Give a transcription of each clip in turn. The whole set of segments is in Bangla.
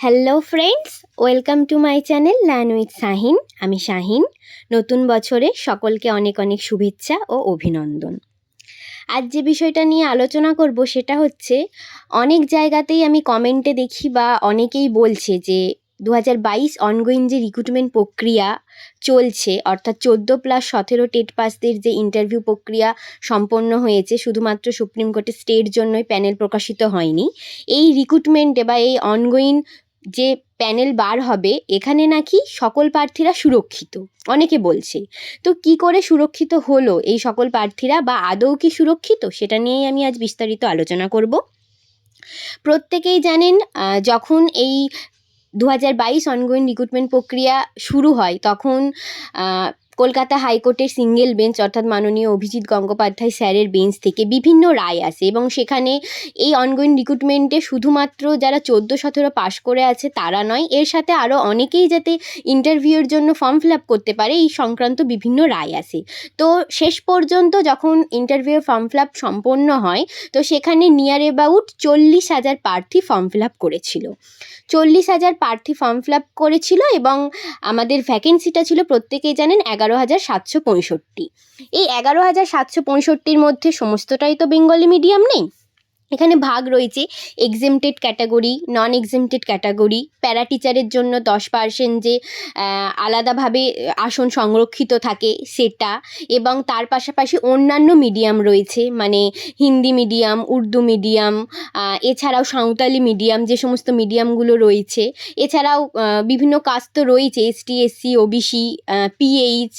Hello friends welcome to my channel LAN with Shahin আমি শাহিন নতুন বছরে সকলকে অনেক অনেক শুভেচ্ছা ও অভিনন্দন। আজ যে বিষয়টা নিয়ে আলোচনা করব সেটা হচ্ছে, অনেক জায়গাতেই আমি কমেন্টে দেখি বা অনেকেই বলছে যে দু হাজার বাইশ অনগোয়িং যে রিক্রুটমেন্ট প্রক্রিয়া চলছে, অর্থাৎ চোদ্দ প্লাস সতেরো টেট পাসদের যে ইন্টারভিউ প্রক্রিয়া সম্পন্ন হয়েছে, শুধুমাত্র সুপ্রিম কোর্টের স্টের জন্যই প্যানেল প্রকাশিত হয়নি। এই রিক্রুটমেন্টে বা এই অনগোয়িং যে প্যানেল বার হবে, এখানে নাকি সকল প্রার্থীরা সুরক্ষিত। অনেকে বলছে, তো কি করে সুরক্ষিত হলো এই সকল প্রার্থীরা বা আদৌ কি সুরক্ষিত? সেটা নিয়েই আমি আজ বিস্তারিত আলোচনা করব। প্রত্যেকেই জানেন যখন এই দু হাজার বাইশ অনগোয়িং রিক্রুটমেন্ট প্রক্রিয়া শুরু হয়, তখন কলকাতা হাইকোর্টের সিঙ্গেল বেঞ্চ অর্থাৎ মাননীয় অভিজিৎ গঙ্গোপাধ্যায় স্যারের বেঞ্চ থেকে বিভিন্ন রায় আসে এবং সেখানে এই অনগোয়িং রিক্রুটমেন্টে শুধুমাত্র যারা চোদ্দ সতেরো পাশ করে আছে তারা নয়, এর সাথে আরও অনেকেই যাতে ইন্টারভিউয়ের জন্য ফর্ম ফিল আপ করতে পারে, এই সংক্রান্ত বিভিন্ন রায় আসে। তো শেষ পর্যন্ত যখন ইন্টারভিউ ফর্ম ফিল আপ সম্পন্ন হয়, তো সেখানে নিয়ার অ্যাবাউট চল্লিশ হাজার প্রার্থী ফর্ম ফিল আপ করেছিল। চল্লিশ হাজার প্রার্থী ফর্ম ফিল আপ করেছিল এবং আমাদের ভ্যাকেন্সিটা ছিল প্রত্যেকেই জানেন এগারো হাজার সাতশো পঁয়ষট্টি। এই এগারো হাজার সাতশো পঁয়ষট্টির মধ্যে সমস্তটাই তো বেঙ্গলি মিডিয়াম নেই? এখানে ভাগ রয়েছে exempted category non exempted category para টিচারের জন্য দশ পার্সেন্ট যে আলাদাভাবে আসন সংরক্ষিত থাকে সেটা এবং তার পাশাপাশি অন্যান্য মিডিয়াম রয়েছে মানে হিন্দি মিডিয়াম উর্দু মিডিয়াম এছাড়াও সাঁওতালি মিডিয়াম যে সমস্ত মিডিয়ামগুলো রয়েছে। এছাড়াও বিভিন্ন কাস্ট তো রয়েছে ST SC OBC PH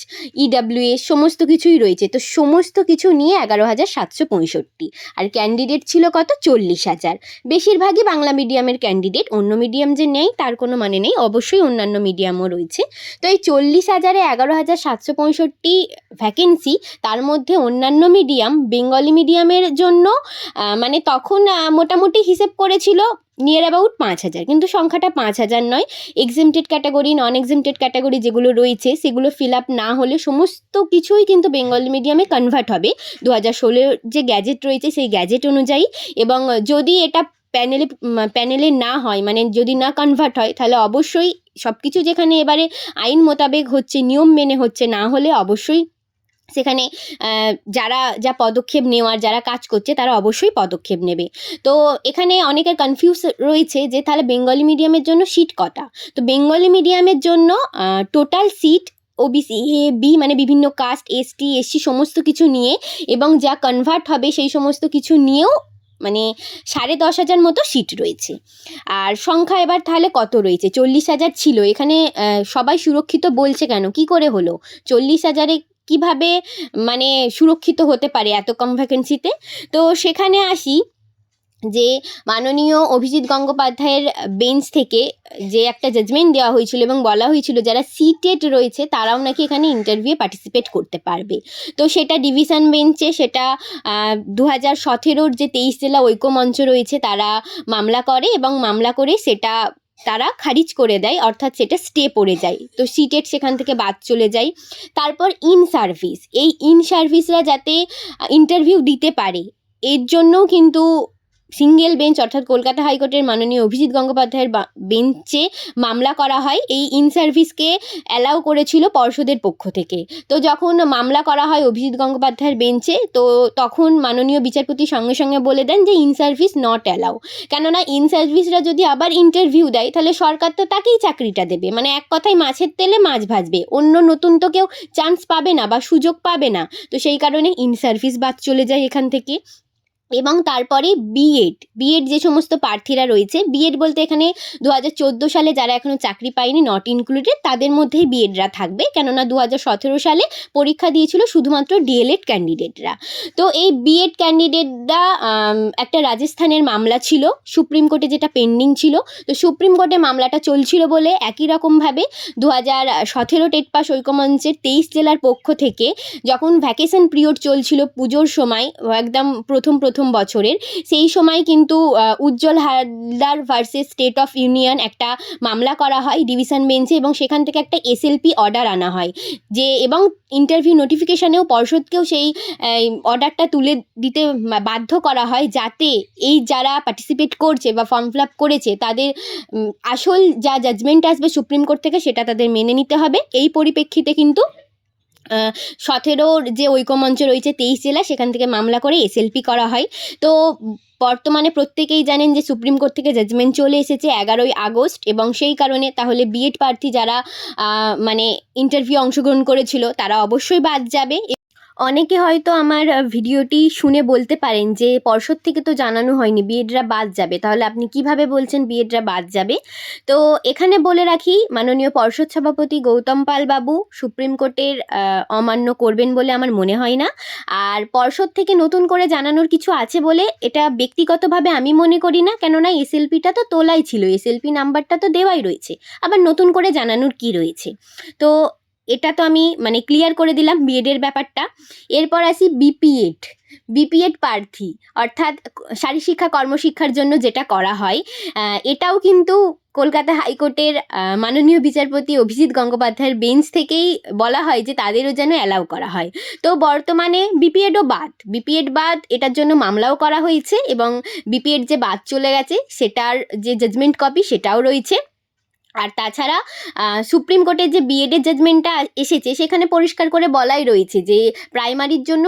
EWS সমস্ত কিছুই রয়েছে। তো সমস্ত কিছু নিয়ে এগারো হাজার সাতশো পঁয়ষট্টি। আর ক্যান্ডিডেট ছিল কত? চল্লিশ হাজার। বেশিরভাগই বাংলা মিডিয়ামের ক্যান্ডিডেট অন্য মিডিয়াম যে নেই, তার কোনো মানে নেই। অবশ্যই অন্যান্য মিডিয়ামও রয়েছে। তো এই চল্লিশ হাজারে এগারো হাজার সাতশো পঁয়ষট্টি ভ্যাকেন্সি তার মধ্যে অন্যান্য মিডিয়াম বেঙ্গলি মিডিয়ামের জন্য মানে তখন মোটামুটি হিসেব করেছিল নিয়ার অ্যাবাউট পাঁচ হাজার। কিন্তু সংখ্যাটা পাঁচ হাজার নয়। Exempted category non exempted category যেগুলো রয়েছে, সেগুলো ফিল আপ না হলে সমস্ত কিছুই কিন্তু বেঙ্গলি মিডিয়ামে কনভার্ট হবে। দু হাজার ষোলোর যে গ্যাজেট রয়েছে, সেই গ্যাজেট অনুযায়ী। এবং যদি এটা প্যানেলে প্যানেলে না হয় মানে যদি না কনভার্ট হয়, তাহলে অবশ্যই সব কিছু যেখানে এবারে আইন মোতাবেক হচ্ছে, নিয়ম মেনে হচ্ছে, না হলে অবশ্যই সেখানে যারা যা পদক্ষেপ নেওয়ার, যারা কাজ করছে, তারা অবশ্যই পদক্ষেপ নেবে। তো এখানে অনেকের কনফিউজ রয়েছে যে, তাহলে বেঙ্গলি মিডিয়ামের জন্য সিট কটা? তো বেঙ্গলি মিডিয়ামের জন্য total seat OBC A B মানে বিভিন্ন কাস্ট এসটি এসসি সমস্ত কিছু নিয়ে এবং যা কনভার্ট হবে সেই সমস্ত কিছু নিয়েও মানে সাড়ে দশ হাজার মতো সিট রয়েছে। আর সংখ্যা এবার তাহলে কত রয়েছে? চল্লিশ হাজার ছিল। এখানে সবাই সুরক্ষিত বলছে কেন? কি করে হলো? চল্লিশ হাজারে কীভাবে মানে সুরক্ষিত হতে পারে এত কম ভ্যাকেন্সিতে তো সেখানে আসি যে মাননীয় অভিজিৎ গঙ্গোপাধ্যায়ের বেঞ্চ থেকে যে একটা জাজমেন্ট দেওয়া হয়েছিল এবং বলা হয়েছিল যারা সিটেড রয়েছে তারাও নাকি এখানে ইন্টারভিউ পার্টিসিপেট করতে পারবে। তো সেটা ডিভিশন বেঞ্চে সেটা দু হাজার সতেরোর যে তেইশ জেলা ঐক্যমঞ্চ রয়েছে তারা মামলা করে এবং মামলা করে সেটা তারা খারিজ করে দেয়, অর্থাৎ সেটা স্টে পড়ে যায়। তো সিটেড সেখান থেকে বাদ চলে যায়। তারপর ইন সার্ভিস এই ইন সার্ভিসরা যাতে ইন্টারভিউ দিতে পারে, এর জন্যও কিন্তু সিঙ্গেল বেঞ্চ অর্থাৎ কলকাতা হাইকোর্টের মাননীয় অভিজিৎ গঙ্গোপাধ্যায়ের বেঞ্চে মামলা করা হয়। এই ইন সার্ভিসকে অ্যালাউ করেছিল পর্ষদের পক্ষ থেকে। তো যখন মামলা করা হয় অভিজিৎ গঙ্গোপাধ্যায়ের বেঞ্চে, তো তখন মাননীয় বিচারপতি সঙ্গে সঙ্গে বলে দেন যে ইন সার্ভিস নট অ্যালাউ কেননা ইন সার্ভিসরা যদি আবার ইন্টারভিউ দেয়, তাহলে সরকার তো তাকেই চাকরিটা দেবে। মানে এক কথায় মাছের তেলে মাছ ভাজবে। অন্য নতুন তো কেউ চান্স পাবে না বা সুযোগ পাবে না। তো সেই কারণে ইন সার্ভিস বাদ চলে যায় এখান থেকে। এবং তারপরে বিএড বিএড যে সমস্ত প্রার্থীরা রয়েছে বিএড বলতে এখানে দু হাজার চোদ্দ সালে যারা এখনও চাকরি পায়নি নট ইনক্লুডেড তাদের মধ্যেই বিএডরা থাকবে। কেননা দু হাজার সতেরো সালে পরীক্ষা দিয়েছিল শুধুমাত্র ডিএলএড ক্যান্ডিডেটরা তো এই বিএড ক্যান্ডিডেটরা একটা রাজস্থানের মামলা ছিল, সুপ্রিম কোর্টে যেটা পেন্ডিং ছিল। তো সুপ্রিম কোর্টে মামলাটা চলছিল বলে একই রকমভাবে দু হাজার সতেরো টেট পাস ঐক্যমঞ্চের তেইশ জেলার পক্ষ থেকে যখন ভ্যাকেশন পিরিয়ড চলছিল পুজোর সময়, একদম প্রথম প্রথম প্রথম বছরের, সেই সময় কিন্তু Ujjwal Haldar versus state of union একটা মামলা করা হয় ডিভিশন বেঞ্চে এবং সেখান থেকে একটা এসএলপি অর্ডার আনা হয়। যে, এবং ইন্টারভিউ নোটিফিকেশানেও পর্ষদকেও সেই অর্ডারটা তুলে দিতে বাধ্য করা হয় যাতে এই যারা পার্টিসিপেট করছে বা ফর্ম ফিল আপ করেছে, তাদের আসল যা জাজমেন্ট আসবে সুপ্রিম কোর্ট থেকে সেটা তাদের মেনে নিতে হবে। এই পরিপ্রেক্ষিতে কিন্তু সতেরোর যে ঐক্যমঞ্চ রয়েছে তেইশ জেলা, সেখান থেকে মামলা করে এসএলপি করা হয়। তো বর্তমানে প্রত্যেকেই জানেন যে সুপ্রিম কোর্ট থেকে জাজমেন্ট চলে এসেছে এগারোই আগস্ট এবং সেই কারণে তাহলে বিএড প্রার্থী যারা মানে ইন্টারভিউ অংশগ্রহণ করেছিল, তারা অবশ্যই বাদ যাবে। অনেকে হয়তো আমার ভিডিওটি শুনে বলতে পারেন যে পর্ষদ থেকে তো জানানো হয়নি বিএডরা বাদ যাবে। তাহলে আপনি কীভাবে বলছেন বিএডরা বাদ যাবে? তো এখানে বলে রাখি, মাননীয় পর্ষদ সভাপতি গৌতম পাল বাবু সুপ্রিম কোর্টের অমান্য করবেন বলে আমার মনে হয় না। আর পর্ষদ থেকে নতুন করে জানানোর কিছু আছে বলে এটা ব্যক্তিগতভাবে আমি মনে করি না, কেননা এসএলপিটা তো তোলাই ছিল, এসএলপি নাম্বারটা তো দেওয়াই রয়েছে। আবার নতুন করে জানানোর কি রয়েছে? তো এটা তো আমি মানে ক্লিয়ার করে দিলাম বিএডের ব্যাপারটা। এরপর আসি বিপিএড বিপিএড প্রার্থী, অর্থাৎ শিক্ষা কর্মশিক্ষার জন্য যেটা করা হয় এটাও কিন্তু কলকাতা হাইকোর্টের মাননীয় বিচারপতি অভিজিৎ গঙ্গোপাধ্যায়ের বেঞ্চ থেকেই বলা হয় যে তাদেরও যেন অ্যালাউ করা হয়। তো বর্তমানে বিপিএডও বাদ। বিপিএড বাদ, এটার জন্য মামলাও করা হয়েছে এবং বিপিএড যে বাদ চলে গেছে, সেটার যে জাজমেন্ট কপি সেটাও রয়েছে। আর তাছাড়া সুপ্রিম কোর্টের যে বিএডের জাজমেন্টটা এসেছে, সেখানে পরিষ্কার করে বলাই রয়েছে যে প্রাইমারির জন্য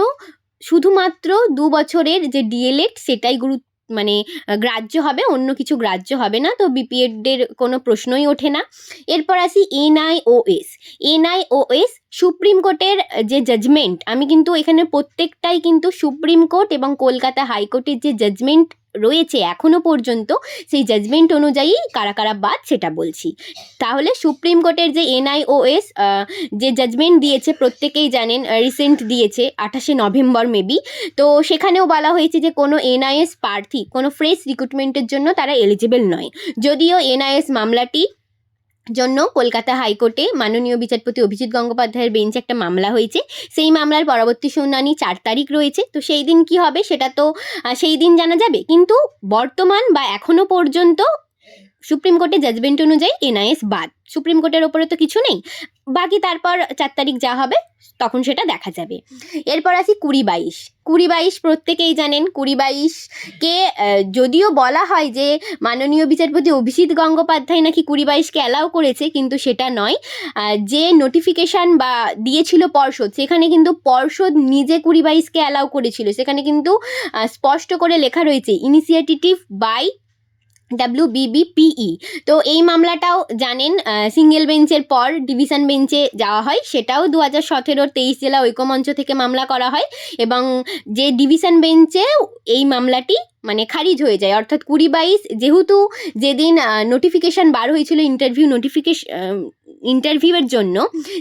শুধুমাত্র দু বছরের যে ডিএলএড সেটাই গুরু মানে গ্রাহ্য হবে, অন্য কিছু গ্রাহ্য হবে না। তো বিপিএডের কোনো প্রশ্নই ওঠে না। এরপর আসি এনআইওএস এনআইওএস সুপ্রিম কোর্টের যে জাজমেন্ট আমি কিন্তু এখানে প্রত্যেকটাই কিন্তু সুপ্রিম কোর্ট এবং কলকাতা হাইকোর্টের যে জাজমেন্ট রয়েছে এখনও পর্যন্ত, সেই জাজমেন্ট অনুযায়ী কারা কারা বাদ সেটা বলছি। তাহলে সুপ্রিম কোর্টের যে এনআইওএস যে জাজমেন্ট দিয়েছে, প্রত্যেকেই জানেন রিসেন্ট দিয়েছে, আঠাশে নভেম্বর মেবি তো সেখানেও বলা হয়েছে যে কোনো এনআইএস প্রার্থী, কোনো ফ্রেশ রিক্রুটমেন্টের জন্য তারা এলিজিবল নয়। যদিও এনআইএস মামলাটি জন্য কলকাতা হাইকোর্টে মাননীয় বিচারপতি অভিজিৎ গঙ্গোপাধ্যায়ের বেঞ্চে একটা মামলা হয়েছে। সেই মামলার পরবর্তী শুনানি চার তারিখ রয়েছে। তো সেই দিন কি হবে সেটা তো সেই দিন জানা যাবে। কিন্তু বর্তমান বা এখনও পর্যন্ত সুপ্রিম কোর্টের জাজমেন্ট অনুযায়ী এনআইএস বাদ। সুপ্রিম কোর্টের ওপরে তো কিছু নেই। বাকি তারপর চার তারিখ যা হবে, তখন সেটা দেখা যাবে। এরপর আসি কুড়ি বাইশ। কুড়ি বাইশ প্রত্যেকেই জানেন, কুড়ি বাইশকে যদিও বলা হয় যে মাননীয় বিচারপতি অভিজিৎ গঙ্গোপাধ্যায় নাকি কুড়ি বাইশকে অ্যালাউ করেছে, কিন্তু সেটা নয়। যে নোটিফিকেশান বা দিয়েছিল পর্ষদ, সেখানে কিন্তু পর্ষদ নিজে কুড়ি বাইশকে অ্যালাউ করেছিল। সেখানে কিন্তু স্পষ্ট করে লেখা রয়েছে ইনিশিয়েটিভ বাই ডাব্লিউ বিবিপিই তো এই মামলাটাও জানেন সিঙ্গেল বেঞ্চের পর ডিভিশন বেঞ্চে যাওয়া হয়। সেটাও দু হাজার সতেরোর তেইশ জেলা ঐক্যমঞ্চ থেকে মামলা করা হয় এবং যে ডিভিশন বেঞ্চে এই মামলাটি মানে খারিজ হয়ে যায়। অর্থাৎ কুড়ি বাইশ, যেহেতু যেদিন নোটিফিকেশান বার হয়েছিল ইন্টারভিউ নোটিফিকেশন ইন্টারভিউয়ের জন্য,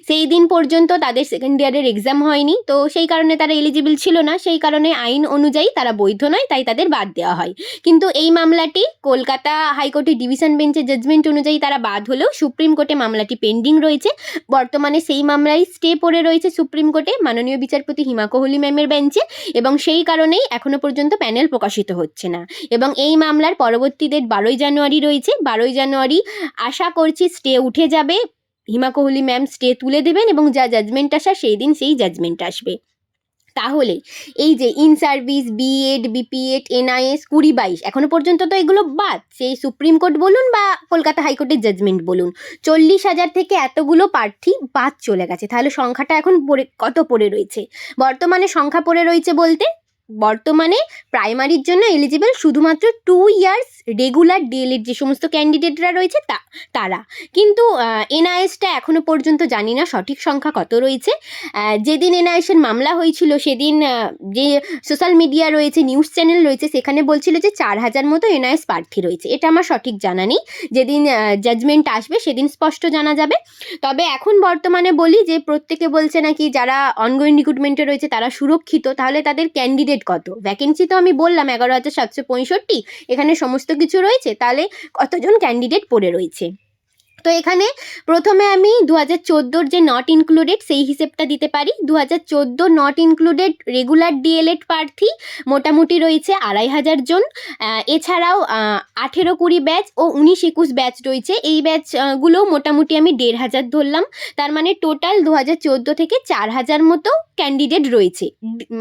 সেই দিন পর্যন্ত তাদের সেকেন্ড ইয়ারের এক্সাম হয়নি। তো সেই কারণে তারা এলিজিবল ছিল না, সেই কারণে আইন অনুযায়ী তারা বৈধ নয়, তাই তাদের বাদ দেওয়া হয়। কিন্তু এই মামলাটি কলকাতা হাইকোর্টের ডিভিশন বেঞ্চের জাজমেন্ট অনুযায়ী তারা বাদ হলেও সুপ্রিম কোর্টে মামলাটি পেন্ডিং রয়েছে। বর্তমানে সেই মামলায় স্টে পড়ে রয়েছে সুপ্রিম কোর্টে মাননীয় বিচারপতি হিমা কোহলি ম্যামের বেঞ্চে এবং সেই কারণেই এখনও পর্যন্ত প্যানেল প্রকাশিত হচ্ছে না। এবং এই মামলার পরবর্তী ডেট বারোই জানুয়ারি রয়েছে। বারোই জানুয়ারি আশা করছি স্টে উঠে যাবে। হিমা কোহলি ম্যাম স্টে তুলে দেবেন এবং যা জাজমেন্ট আসা সেই দিন সেই জাজমেন্ট আসবে। তাহলে এই যে in service BEd BPEd NIS কুড়ি বাইশ, এখনও পর্যন্ত তো এগুলো বাদ। সেই সুপ্রিম কোর্ট বলুন বা কলকাতা হাইকোর্টের জাজমেন্ট বলুন। চল্লিশ হাজার থেকে এতগুলো প্রার্থী বাদ চলে গেছে। তাহলে সংখ্যাটা এখন পড়ে কত পড়ে রয়েছে? বর্তমানে সংখ্যা পড়ে রয়েছে বলতে বর্তমানে প্রাইমারির জন্য এলিজিবল শুধুমাত্র টু ইয়ার্স রেগুলার ডিএলএড যে সমস্ত ক্যান্ডিডেটরা রয়েছে তা, তারা। কিন্তু এনআইএসটা এখনও পর্যন্ত জানি না সঠিক সংখ্যা কত রয়েছে। যেদিন এনআইএসের মামলা হয়েছিল, সেদিন যে সোশ্যাল মিডিয়া রয়েছে নিউজ চ্যানেল রয়েছে, সেখানে বলছিল যে চার হাজার মতো এনআইএস প্রার্থী রয়েছে। এটা আমার সঠিক জানা নেই। যেদিন জাজমেন্ট আসবে, সেদিন স্পষ্ট জানা যাবে। তবে এখন বর্তমানে বলি যে, প্রত্যেকে বলছে নাকি যারা অনগোয়িং রিক্রুটমেন্টে রয়েছে, তারা সুরক্ষিত। তাহলে তাদের ক্যান্ডিডেট কত? ভ্যাকেন্সি তো আমি বললাম এগারো হাজার সাতশো পঁয়ষট্টি, এখানে সমস্ত কিছু রয়েছে, তাহলে কতজন ক্যান্ডিডেট পড়ে রয়েছে? তো এখানে প্রথমে আমি দু হাজার চোদ্দোর যে নট ইনক্লুডেড সেই হিসেবটা দিতে পারি। দু হাজার চোদ্দ নট ইনক্লুডেড রেগুলার ডিএলএড প্রার্থী মোটামুটি রয়েছে আড়াই হাজার জন। এছাড়াও আঠেরো কুড়ি ব্যাচ ও উনিশ একুশ ব্যাচ রয়েছে। এই ব্যাচগুলো মোটামুটি আমি দেড় হাজার ধরলাম। তার মানে টোটাল দু হাজার চোদ্দ থেকে চার হাজার মতো ক্যান্ডিডেট রয়েছে।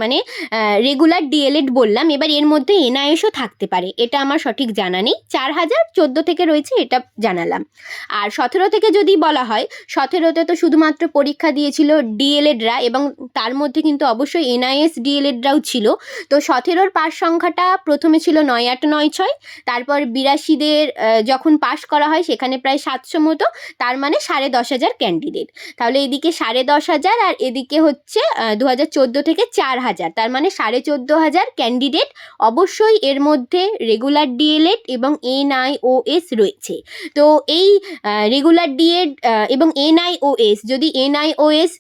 মানে রেগুলার ডিএলএড বললাম, এবার এর মধ্যে এনআইএসও থাকতে পারে। এটা আমার সঠিক জানা নেই। চার হাজার চোদ্দ থেকে রয়েছে, এটা জানালাম। আর সতেরো থেকে যদি বলা হয়, সতেরোতে তো শুধুমাত্র পরীক্ষা দিয়েছিল ডিএলএডরা এবং তার মধ্যে কিন্তু অবশ্যই এনআইএস ডিএলএডরাও ছিল। তো সতেরোর পাস সংখ্যাটা প্রথমে ছিল নয় আট নয় ছয়, তারপর বিরাশিদের যখন পাশ করা হয়, সেখানে প্রায় সাতশো মতো, তার মানে সাড়ে দশ হাজার ক্যান্ডিডেট তাহলে এদিকে সাড়ে দশ হাজার আর এদিকে হচ্ছে দু হাজার চোদ্দ থেকে চার হাজার। তার মানে সাড়ে চোদ্দ হাজার ক্যান্ডিডেট অবশ্যই এর মধ্যে রেগুলার ডিএলএড এবং এনআইওএস রয়েছে। তো এই রেগুলার ডিএড এবং এনআইওএস যদি এনআইওএস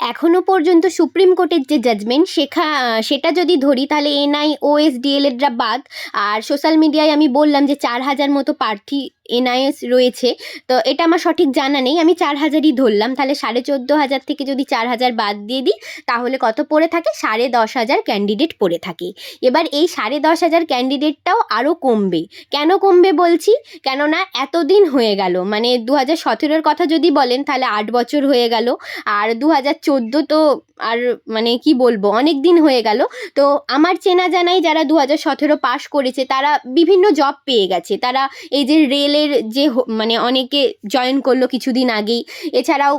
এখনও পর্যন্ত সুপ্রিম কোর্টের যে জাজমেন্ট শেখা সেটা যদি ধরি, তাহলে এনআইওএস ডিএলএডরা বাদ। আর সোশ্যাল মিডিয়ায় আমি বললাম যে চার হাজার মতো প্রার্থী এনআইএস রয়েছে। তো এটা আমার সঠিক জানা নেই। আমি চার হাজারই ধরলাম। তাহলে সাড়ে চোদ্দ হাজার থেকে যদি চার হাজার বাদ দিয়ে দিই, তাহলে কত পড়ে থাকে? সাড়ে দশ হাজার ক্যান্ডিডেট পড়ে থাকে। এবার এই সাড়ে দশ হাজার ক্যান্ডিডেটটাও আরও কমবে। কেন কমবে বলছি? কেননা এতদিন হয়ে গেল। মানে দু হাজার সতেরোর কথা যদি বলেন, তাহলে আট বছর হয়ে গেল। আর দু হাজার চোদ্দ তো আর মানে কি বলব, অনেক দিন হয়ে গেল। তো আমার চেনা জানাই যারা দু হাজার সতেরো পাশ করেছে, তারা বিভিন্ন জব পেয়ে গেছে। তারা এই যে রেলের যে মানে অনেকে জয়েন করল কিছুদিন আগেই। এছাড়াও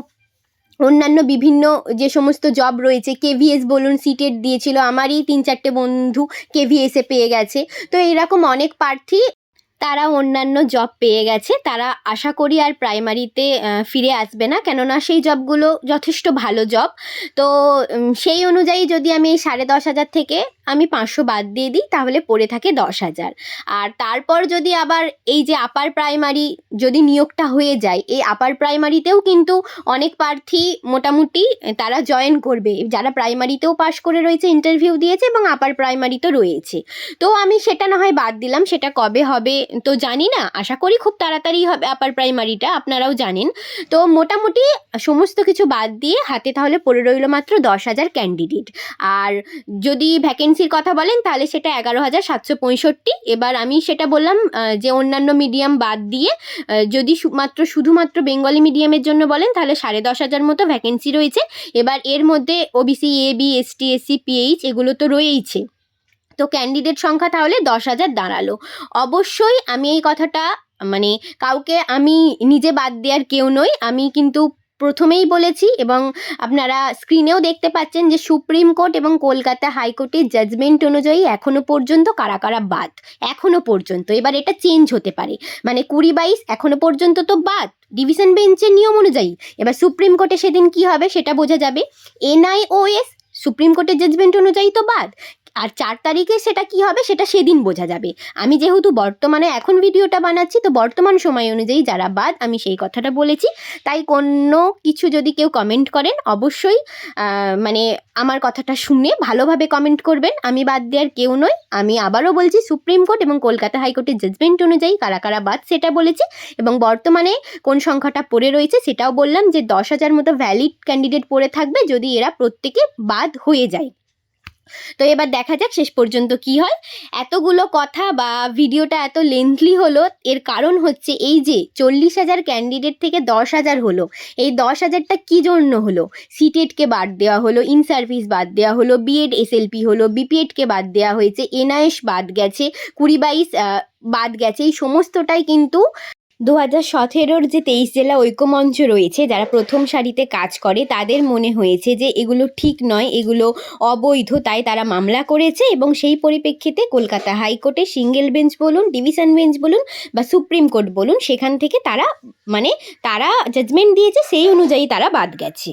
অন্যান্য বিভিন্ন যে সমস্ত জব রয়েছে কেভিএস বলুন সিটেট দিয়েছিল আমারই তিন চারটে বন্ধু কেভিএসে পেয়ে গেছে। তো এরকম অনেক প্রার্থী তারা অন্যান্য জব পেয়ে গেছে। তারা আশা করি আর প্রাইমারিতে ফিরে আসবে না। কেননা সেই জবগুলো যথেষ্ট ভালো জব তো সেই অনুযায়ী যদি আমি সাড়ে দশ হাজার থেকে আমি পাঁচশো বাদ দিয়ে দিই, তাহলে পড়ে থাকে দশ হাজার। আর তারপর যদি আবার এই যে আপার প্রাইমারি যদি নিয়োগটা হয়ে যায়, এই আপার প্রাইমারিতেও কিন্তু অনেক প্রার্থী মোটামুটি তারা জয়েন করবে। যারা প্রাইমারিতেও পাশ করে রয়েছে ইন্টারভিউ দিয়েছে এবং আপার প্রাইমারিতেও রয়েছে। তো আমি সেটা না হয় বাদ দিলাম, সেটা কবে হবে তো জানি না। আশা করি খুব তাড়াতাড়ি হবে আপার প্রাইমারিটা আপনারাও জানেন। তো মোটামুটি সমস্ত কিছু বাদ দিয়ে হাতে তাহলে পড়ে রইল মাত্র দশ হাজার ক্যান্ডিডেট আর যদি ভ্যাকেন্সির কথা বলেন, তাহলে সেটা এগারো হাজার সাতশো পঁয়ষট্টি। এবার আমি সেটা বললাম যে অন্যান্য মিডিয়াম বাদ দিয়ে যদি মাত্র শুধুমাত্র বেঙ্গলি মিডিয়ামের জন্য বলেন, তাহলে সাড়ে দশ হাজার মতো ভ্যাকেন্সি রয়েছে। এবার এর মধ্যে OBC A B ST SC PH এগুলো তো রয়েইছে। তো ক্যান্ডিডেট সংখ্যা তাহলে দশ হাজার দাঁড়াল। অবশ্যই আমি এই কথাটা মানে কাউকে আমি নিজে বাদ দেওয়ার কেউ নই, আমি কিন্তু প্রথমেই বলেছি এবং আপনারা স্ক্রিনেও দেখতে পাচ্ছেন যে সুপ্রিম কোর্ট এবং কলকাতা হাইকোর্টের জাজমেন্ট অনুযায়ী এখনও পর্যন্ত কারা কারা বাদ? এখনও পর্যন্ত। এবার এটা চেঞ্জ হতে পারে। মানে কুড়ি বাইশ এখনও পর্যন্ত তো বাদ। ডিভিশন বেঞ্চের নিয়ম অনুযায়ী। এবার সুপ্রিম কোর্টে সেদিন কি হবে সেটা বোঝা যাবে। এনআইওএস সুপ্রিম কোর্টের জাজমেন্ট অনুযায়ী তো বাদ। আর চার তারিখে সেটা কি হবে সেটা সেদিন বোঝা যাবে। আমি যেহেতু বর্তমানে এখন ভিডিওটা বানাচ্ছি, তো বর্তমান সময় অনুযায়ী যারা বাদ, আমি সেই কথাটা বলেছি। তাই কোনো কিছু যদি কেউ কমেন্ট করেন, অবশ্যই মানে আমার কথাটা শুনে ভালোভাবে কমেন্ট করবেন। আমি বাদ দেওয়ার কেউ নই। আমি আবারও বলছি সুপ্রিম কোর্ট এবং কলকাতা হাইকোর্টের জাজমেন্ট অনুযায়ী কারা কারা বাদ সেটা বলেছি এবং বর্তমানে কোন সংখ্যাটা পড়ে রয়েছে সেটাও বললাম যে দশ হাজার মতো ভ্যালিড ক্যান্ডিডেট পড়ে থাকবে যদি এরা প্রত্যেকে বাদ হয়ে যায়। তো এবার দেখা যাক শেষ পর্যন্ত কি হয়। এতগুলো কথা বা ভিডিওটা এত লেন্থলি হলো, এর কারণ হচ্ছে এই যে চল্লিশ হাজার ক্যান্ডিডেট থেকে দশ হাজার হলো। এই দশ হাজারটা কী জন্য হলো? সিটেটকে বাদ দেওয়া হলো ইন সার্ভিস বাদ দেওয়া হলো বিএড এসএলপি হলো বিপিএডকে বাদ দেওয়া হয়েছে এনআইএস বাদ গেছে, কুড়ি বাইশ বাদ গেছে, এই সমস্তটাই কিন্তু দু হাজার সতেরোর যে তেইশ জেলা ঐক্যমঞ্চ রয়েছে, যারা প্রথম সারিতে কাজ করে, তাদের মনে হয়েছে যে এগুলো ঠিক নয়, এগুলো অবৈধ, তাই তারা মামলা করেছে এবং সেই পরিপ্রেক্ষিতে কলকাতা হাইকোর্টে সিঙ্গেল বেঞ্চ বলুন, ডিভিশন বেঞ্চ বলুন বা সুপ্রিম কোর্ট বলুন, সেখান থেকে তারা মানে তারা জাজমেন্ট দিয়েছে, সেই অনুযায়ী তারা বাদ গেছে।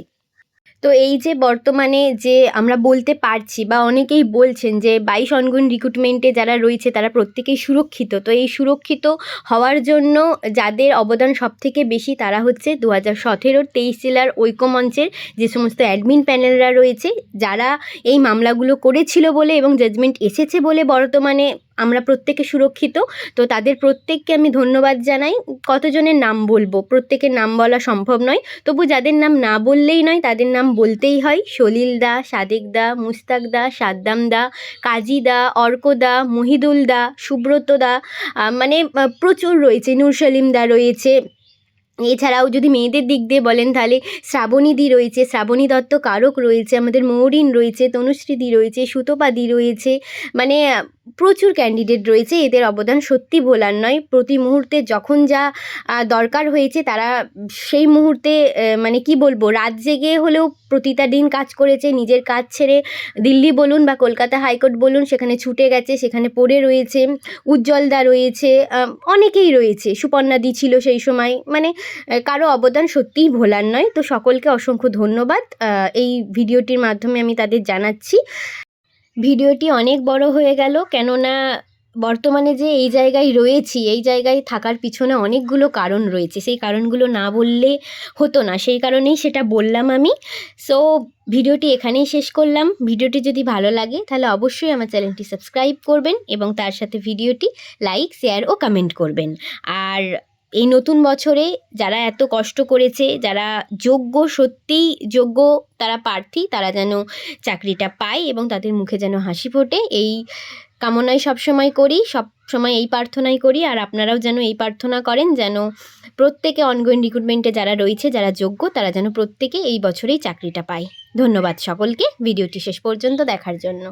তো এই যে বর্তমানে যে আমরা বলতে পারছি বা অনেকেই বলছেন যে বাইশ অনগুন রিক্রুটমেন্টে যারা রয়েছে তারা প্রত্যেকেই সুরক্ষিত। তো এই সুরক্ষিত হওয়ার জন্য যাদের অবদান সব থেকে বেশি তারা হচ্ছে দু হাজার সতেরোর তেইশ জেলার ঐক্যমঞ্চের যে সমস্ত অ্যাডমিন প্যানেলরা রয়েছে, যারা এই মামলাগুলো করেছিল বলে এবং জাজমেন্ট এসেছে বলে বর্তমানে আমরা প্রত্যেকে সুরক্ষিত। তো তাদের প্রত্যেককে আমি ধন্যবাদ জানাই। কতজনের নাম বলব? প্রত্যেকের নাম বলা সম্ভব নয়। তবু যাদের নাম না বললেই নয়, তাদের নাম বলতেই হয়। সলিল দা, সাদেক দা, মুস্তাক দা, সাদ্দাম দা, কাজী দা, অর্ক দা, মহিদুল দা, সুব্রত দা মানে প্রচুর রয়েছে। নূর সলিম দা রয়েছে। এছাড়াও যদি মেয়েদের দিক দিয়ে বলেন, তাহলে শ্রাবণীদি রয়েছে, শ্রাবণী দত্ত কারক রয়েছে, আমাদের মৌরিন রয়েছে তনুশ্রীদি রয়েছে সুতোপাদি রয়েছে। মানে প্রচুর ক্যান্ডিডেট রয়েছে, এদের অবদান সত্যি ভোলার নয়। প্রতি মুহূর্তে যখন যা দরকার হয়েছে তারা সেই মুহূর্তে মানে কি বলব, রাত জেগে হলেও প্রতিটা দিন কাজ করেছে, নিজের কাজ ছেড়ে দিল্লি বলুন বা কলকাতা হাইকোর্ট বলুন, সেখানে ছুটে গেছে, সেখানে পড়ে রয়েছে, উজ্জ্বলদা রয়েছে অনেকেই রয়েছে সুপর্ণাদি ছিল সেই সময় মানে কারও অবদান সত্যিই ভোলার নয়। তো সকলকে অসংখ্য ধন্যবাদ। এই ভিডিওটির মাধ্যমে আমি তাদের জানাচ্ছি। ভিডিওটি অনেক বড় হয়ে গেল, কেননা বর্তমানে যে এই জায়গায় রয়েছি, এই জায়গায় থাকার পিছনে অনেকগুলো কারণ রয়েছে। সেই কারণগুলো না বললে হতো না, সেই কারণেই সেটা বললাম আমি। সো ভিডিওটি এখানেই শেষ করলাম। ভিডিওটি যদি ভালো লাগে, তাহলে অবশ্যই আমার চ্যানেলটি সাবস্ক্রাইব করবেন এবং তার সাথে ভিডিওটি লাইক, শেয়ার ও কমেন্ট করবেন। আর এই নতুন বছরে যারা এত কষ্ট করেছে, যারা যোগ্য সত্যিই যোগ্য তারা প্রার্থী, তারা যেন চাকরিটা পায় এবং তাদের মুখে যেন হাসি ফোটে। এই কামনাই সবসময় করি সব সময় এই প্রার্থনাই করি আর আপনারাও যেন এই প্রার্থনা করেন যেন প্রত্যেকে অনগোয়িং রিক্রুটমেন্টে যারা রয়েছে, যারা যোগ্য তারা যেন প্রত্যেকে এই বছরেই চাকরিটা পায়। ধন্যবাদ সকলকে, ভিডিওটি শেষ পর্যন্ত দেখার জন্য।